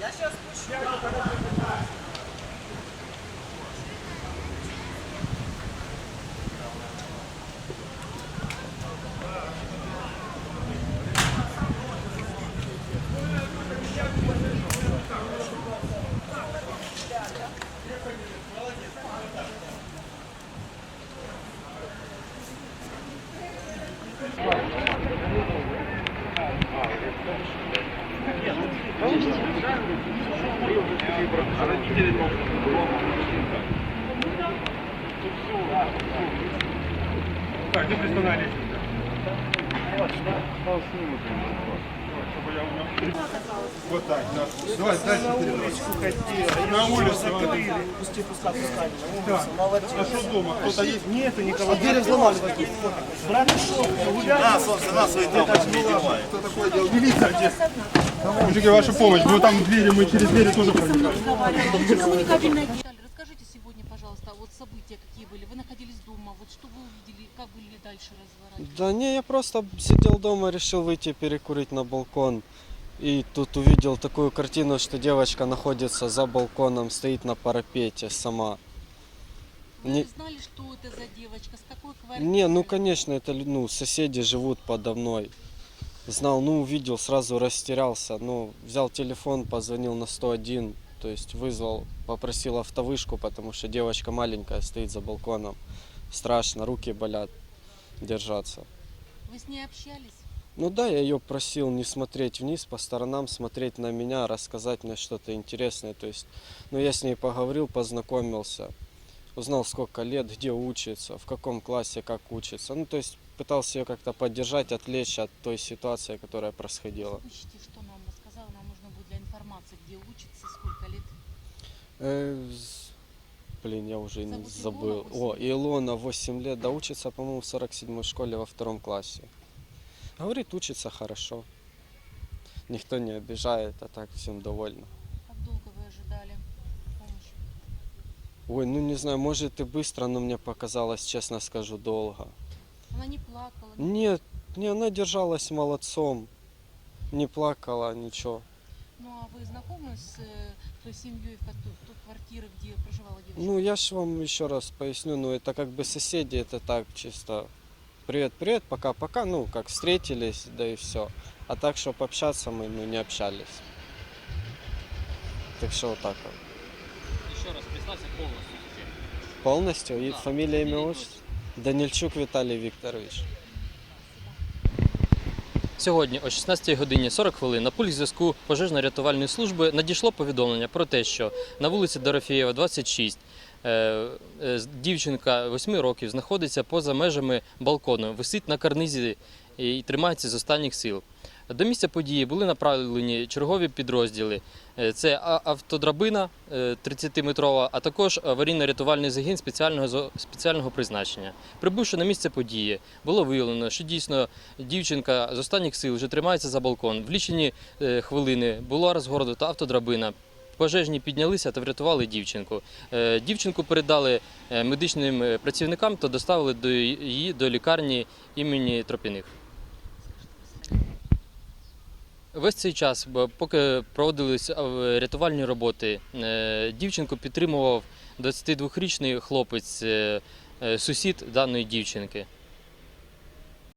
Я сейчас пущу. Так, не пристанали. Вот так, да. Давай, дальше передавай. На улицу. Закрыли, пусти, пускай, пускай. Да. Молодец. А что дома? Кто-то есть? Нету никого. Двери взломали такие. Брат шел, гуляли. А, собственно, свои там снимают. Кто такое делал? Милиция где? Мужики, ваша помощь. Мы там двери, мы через двери тоже проникали. Виталий, расскажите сегодня, пожалуйста, вот события какие были. Вы находились дома, вот что вы увидели, как были дальше разворачиваться? Да не, я просто сидел дома, решил выйти перекурить на балкон. И тут увидел такую картину, что девочка находится за балконом, стоит на парапете сама. Вы Не, знали, что это за девочка, с какой квартиры? не, ну конечно, это ну, соседи живут подо мной. Знал, ну увидел, сразу растерялся. Ну, взял телефон, позвонил на 101, то есть вызвал, попросил автовышку, потому что девочка маленькая стоит за балконом. Страшно, руки болят держаться. Вы с ней общались? Ну да, я ее просил не смотреть вниз, по сторонам, смотреть на меня, рассказать мне что-то интересное. То есть, ну я с ней поговорил, познакомился, узнал сколько лет, где учится, в каком классе, как учится. Ну то есть пытался ее как-то поддержать, отвлечь от той ситуации, которая происходила. Почти что нам рассказала, нам нужно будет для информации, где учится, сколько лет. Блин, я уже не забыл. О, Илона 8 лет, да учится, по-моему, в 47-й школе во втором классе. Говорит, учится хорошо. Никто не обижает, а так всем довольно. Как долго вы ожидали помощи? Ой, ну не знаю, может и быстро, но мне показалось, честно скажу, долго. Она не плакала, не- Нет, не, она держалась молодцом. Не плакала, ничего. Ну а вы знакомы с э, той семьей, в кото- той квартиры, где проживала девочка? Ну, я ж вам еще раз поясню, ну это как бы соседи, это так чисто. Привет, привет, пока-пока, ну как встретились, да и все. А так, чтобы общаться, мы ну, не общались. Так что вот так вот. Еще раз представься полностью теперь. Полностью, и Да, фамилия, имя, фамилия, отчество? Данильчук Віталій Вікторович. Сьогодні о 16 годині 40 хвилин на пульт зв'язку пожежно-рятувальної служби надійшло повідомлення про те, що на вулиці Дорофієва, 26, е, е, дівчинка 8 років знаходиться поза межами балкону, висить на карнизі і тримається з останніх сил. До місця події були направлені чергові підрозділи. Е, Це автодрабина е, 30-метрова, а також аварійно-рятувальний загін спеціального спеціального призначення. Прибувши на місце події, було виявлено, що дійсно дівчинка з останніх сил вже тримається за балкон. В лічені е, хвилини була розгорнута автодрабина. Пожежні піднялися та врятували дівчинку. Е, Дівчинку передали е, медичним е, працівникам та доставили до її до лікарні імені Тропіних. Весь цей час, поки проводились е, рятувальні роботи, е, дівчинку підтримував 22-річний хлопець, е, сусід даної дівчинки.